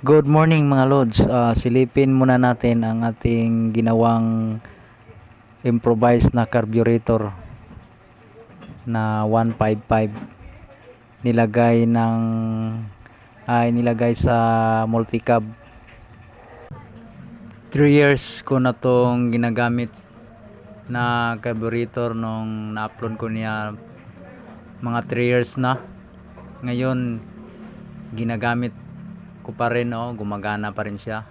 Good morning mga lods. Ah, silipin muna natin ang ating ginawang improvised na carburetor na 155 nilagay ng ay nilagay sa multicab. 3 years ko na tong ginagamit na carburetor nung na-upload ko niya mga 3 years na. Ngayon ginagamit ko pa rin oh, gumagana pa rin siya.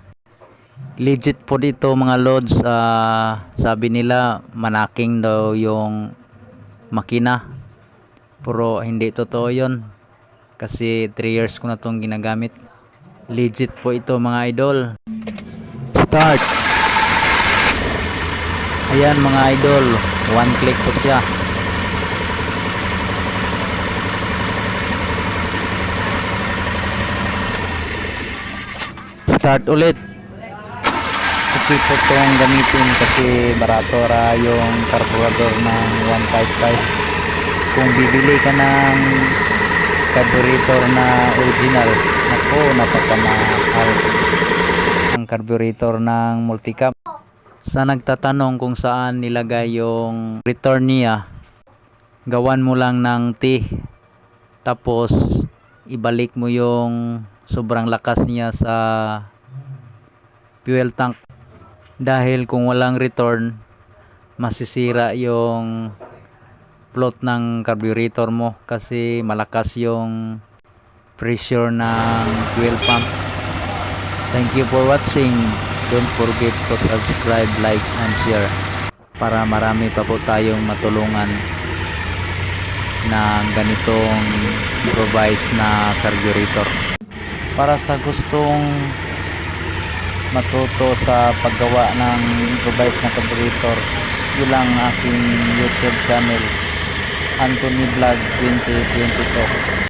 Legit po dito mga lods ah, sabi nila manaking daw yung makina. Pero hindi totoo yun kasi 3 years ko na tong ginagamit. Legit po ito mga idol. Start! Ayan mga idol one click po siya start ulit. Okay po gamitin kasi barato ra yung carburetor ng 155 kung bibili ka ng carburetor na original nako napakamahal ang carburetor ng multicap sa nagtatanong kung saan nilagay yung return niya gawan mo lang ng T. Tapos ibalik mo yung sobrang lakas niya sa fuel tank. Dahil kung walang return masisira yung float ng carburetor mo kasi malakas yung pressure ng fuel pump. Thank you for watching. Don't forget to subscribe like and share para marami pa po tayong matulungan ng ganitong improvised na carburetor para sa gustong matuto sa paggawa ng improvised na carburetor yun lang aking youtube channel Anthony Vlog 2022